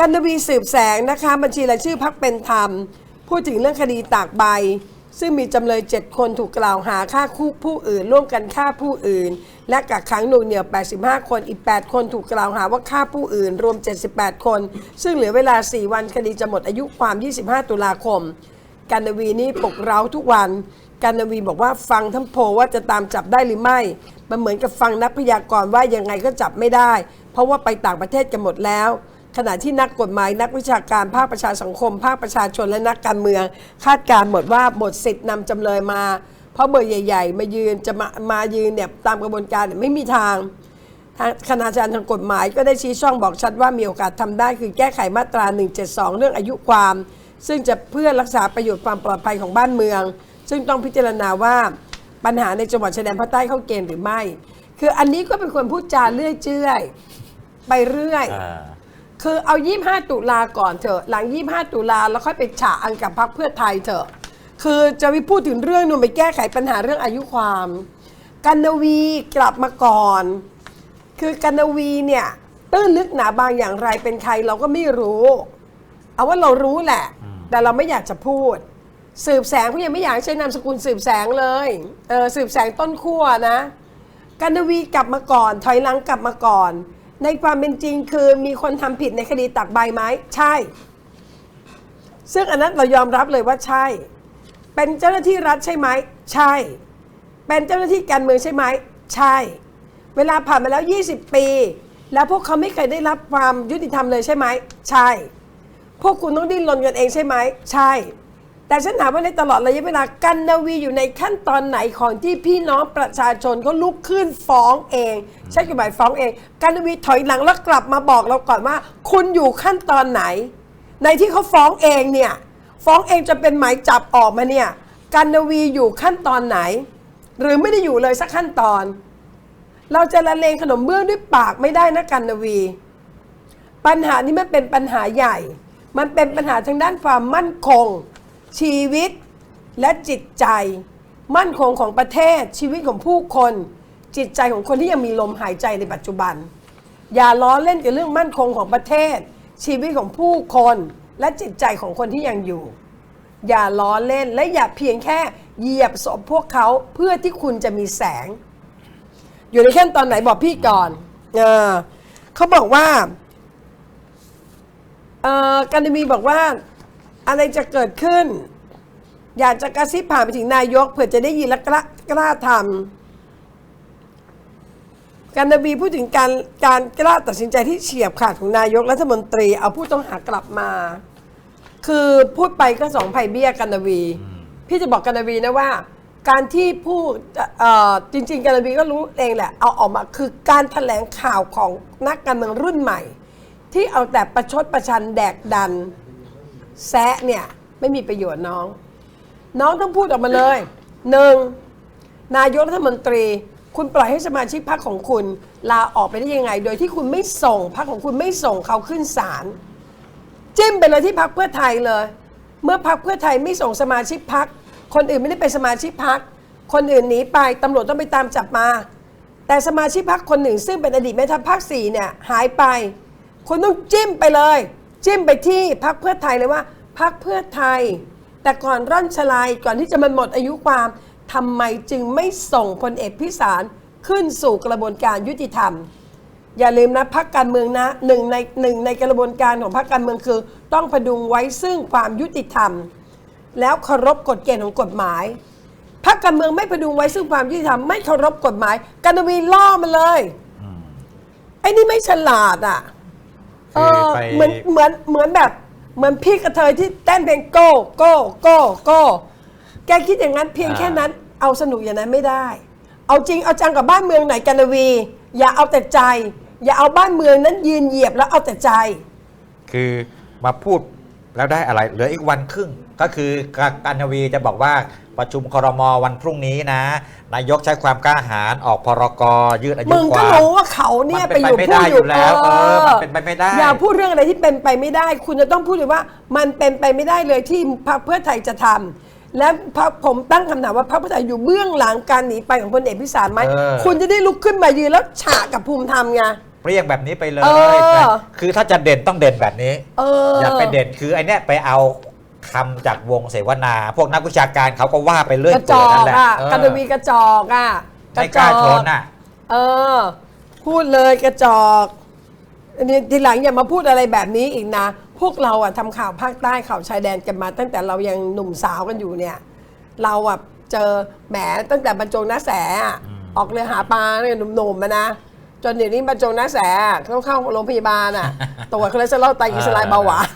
กันนวีสืบแสงนะคะ บัญชีรายชื่อพักเป็นธรรม พูดถึงเรื่องคดีตากใบ ซึ่งมีจำเลย 7 คนถูกกล่าวหาฆ่าคู่ผู้อื่น ร่วมกันฆ่าผู้อื่น และกักขังหน่วงเหนี่ยว 85 คนอีก 8 คนถูกกล่าวหาว่าฆ่าผู้อื่น รวม 78 คน ซึ่งเหลือเวลา 4 วันคดีจะหมดอายุความ 25 ตุลาคม กันนวีนี่ปลุกเร้าทุกวันกันนวีบอกว่าฟังทั้งโพว่าจะตามจับได้หรือไม่ มันเหมือนกับฟังนักพยากรณ์ว่ายังไงก็จับไม่ได้ เพราะว่าไปต่างประเทศกันหมดแล้ว ขณะที่นักกฎหมายนักวิชาการภาคประชาสังคม ภาคประชาชนและนักการเมือง คาดการณ์หมดว่าหมดสิทธิ์นำจำเลยมา เพราะเบอร์ใหญ่ ๆ มายืนจะมามายืนเนี่ยตามกระบวนการไม่มีทางทางคณาจารย์ทางกฎหมายก็ได้ชี้ช่องบอกชัดว่ามีโอกาสทำได้คือแก้ไขมาตรา 172 เรื่องอายุความ ซึ่งจะเพื่อรักษาประโยชน์ความปลอดภัยของบ้านเมือง ซึ่งต้องพิจารณาว่าปัญหาในจังหวัดชายแดนภาคใต้เข้าเกณฑ์หรือไม่ คืออันนี้ก็เป็นคนพูดจาเลื่อยเจื่อยไปเรื่อย คือเอา 25 ตุลาก่อนเถอะหลัง 25 ตุลาแล้วค่อยไปฉะอันกับพรรคเพื่อไทยเถอะ คือจะไปพูดถึงเรื่องนู่นไปแก้ไขปัญหาเรื่องอายุความ กันนวีกลับมาก่อน คือกันนวีเนี่ยตื้นลึกหนาบางอย่างไรเป็นใครเราก็ไม่รู้ เอาว่าเรารู้แหละ แต่เราไม่อยากจะพูด สืบแสงเขายังไม่อยากใช้นามสกุลสืบแสงเลยเออสืบแสงต้นขั้วนะ กันนวีกลับมาก่อน ถอยหลังกลับมาก่อน ในความเป็นจริงคือมีคนทำผิดในคดีตักใบไหมใช่ ซึ่งอันนั้นเรายอมรับเลยว่าใช่ เป็นเจ้าหน้าที่รัฐใช่ไหมใช่ เป็นเจ้าหน้าที่การเมืองใช่ไหมใช่ เวลาผ่านมาแล้ว 20 ปี แล้วพวกเขาไม่เคยได้รับความยุติธรรมเลยใช่ไหมใช่ พวกคุณต้องดิ้นรนกันเองใช่ไหมใช่ แต่ฉันถามว่าในตลอดระยะเวลากันนาวีอยู่ในขั้นตอนไหนของที่พี่น้องประชาชนเขาลุกขึ้นฟ้องเอง ใช้กฎหมายฟ้องเอง กันนาวีถอยหลังแล้วกลับมาบอกเราก่อนว่า คุณอยู่ขั้นตอนไหน ในที่เขาฟ้องเองเนี่ยฟ้องเองจะเป็นหมายจับออกมาเนี่ยกันนาวีอยู่ขั้นตอนไหน หรือไม่ได้อยู่เลยสักขั้นตอน เราจะละเลงขนมเบื้องด้วยปากไม่ได้นะกันนาวี ปัญหานี้มันเป็นปัญหาใหญ่ มันเป็นปัญหาทางด้านความมั่นคง ชีวิตและจิตใจ มั่นคงของประเทศชีวิตของผู้คน จิตใจของคนที่ยังมีลมหายใจในปัจจุบัน อย่าล้อเล่นกับเรื่องมั่นคงของประเทศ ชีวิตของผู้คนและจิตใจของคนที่ยังอยู่ อย่าล้อเล่นและอย่าเพียงแค่เหยียบศพพวกเขาเพื่อที่คุณจะมีแสง อยู่ในขั้นตอนไหนบอกพี่ก่อนเออเขาบอกว่าเออกันมีบอกว่า อะไรจะเกิดขึ้น อยากจะกระซิบผ่านไปถึงนายกเผื่อจะได้ยินและกล้ากล้าทำกันนบีพูดถึงการการกล้าตัดสินใจที่เฉียบขาดของนายกรัฐมนตรี เอาผู้ต้องหากลับมา คือพูดไปก็สองไผ่เบี้ยกันนวี พี่จะบอกกันนวีนะว่า การที่ผู้จริง ๆ กันนวีก็รู้เองแหละ เอาออกมาคือการแถลงข่าวของนักการเมืองรุ่นใหม่ ที่เอาแต่ประชดประชันแดกดัน แซะเนี่ยไม่มีประโยชน์น้อง น้องต้องพูดออกมาเลยหนึ่งนายกรัฐมนตรี คุณปล่อยให้สมาชิกพรรคของคุณ ลาออกไปได้ยังไง โดยที่คุณไม่ส่งพรรคของคุณไม่ส่งเขาขึ้นศาลจิ้มไปเลยที่พักเพื่อไทยเลย เมื่อพักเพื่อไทยไม่ส่งสมาชิกพักคนอื่นไม่ได้เป็นสมาชิกพักคนอื่นหนีไปตำรวจต้องไปตามจับมา แต่สมาชิกพักคนหนึ่งซึ่งเป็นอดีตแม่ทัพภาคสี่เนี่ยหายไป คุณต้องจิ้มไปเลย จิ้มไปที่พักเพื่อไทยเลยว่าพักเพื่อไทย แต่ก่อนร่อนชลายก่อนที่จะมันหมดอายุความทำไมจึงไม่ส่งพลเอกพิสารขึ้นสู่กระบวนการยุติธรรม อย่าลืมนะพักการเมืองนะหนึ่งในหนึ่งในกระบวนการของพักการเมืองคือ ต้องพดุงไว้ซึ่งความยุติธรรม แล้วเคารพกฎเกณฑ์ของกฎหมายพักการเมืองไม่พดุงไว้ซึ่งความยุติธรรมไม่เคารพกฎหมายการวีล่อมันเลยไอ้นี่ไม่ฉลาดอะ เอคืออไปเหมือนเหมือนเหมือนแบบ เหมือนพี่กระเทยที่เต้นเพลงโก้โก้โก้โก้แกคิดอย่างนั้นเพียงแค่นั้น เอาสนุกอย่างนั้นไม่ได้ เอาจริงเอาจังกับบ้านเมืองไหนกันวี อย่าเอาแต่ใจ อย่าเอาบ้านเมืองนั้นยืนเหยียบแล้วเอาแต่ใจ คือมาพูดแล้วได้อะไรเหลืออีกวันครึ่ง ก็คือการนวีจะบอกว่า ประชุมครมวันพรุ่งนี้นะ นายกใช้ความกล้าหาญออกพรกยืดอายุมึงคก็วามรู้ว่าเขาเนี่ยมันไปเป็นอยู่ไปไม่พูได้ดออยู่ยู่แล้วเออมันเป็นไปไม่ได้ อย่าพูดเรื่องอะไรที่เป็นไปไม่ได้ คุณจะต้องพูดเลยว่ามันเป็นไปไม่ได้เลยที่พรรคเพื่อไทยจะทำและพรรคผมตั้งคำถามว่าพรรคเพื่อไทยอยู่เบื้องหลังการหนีไปของพลเอกพิสารไหมเออ คุณจะได้ลุกขึ้นมายืนแล้วฉะกับภูมิธรรมไง เปเปรี้ยงแบบนี้ไปเลเอยอนะคือถ้าจะเด่นต้องเด่นแบบนี้ เอออย่าไปเด่นคือไอเนี้ยไปเอา คำจากวงเสวนา พวกนักวิชาการเขาก็ว่าไปเรื่อยกระจเปื่อยอนั่กนแหละอะเออกันวีกระจอกอะไม่กล้าชนอะ เออ พูดเลยกระจอกอันนี้ทีหลังอย่ามาพูดอะไรแบบนี้อีกนะ พวกเราอะทำข่าวภาคใต้ข่าวชายแดนกันมา ตั้งแต่เรายังหนุ่มสาวกันอยู่เนี่ย เราอะเจอแหมตั้งแต่บรรจงน้าแสอะออกเรือหาปลาเนี่ยหนุ่มๆมานะจนเดี๋ยวนี้บรรจงน้าแสอะต้องเข้าโรงพยาบาลอะตรวจคอเลสเตอรอลไตรกลีเซอไรด์เบาหวาน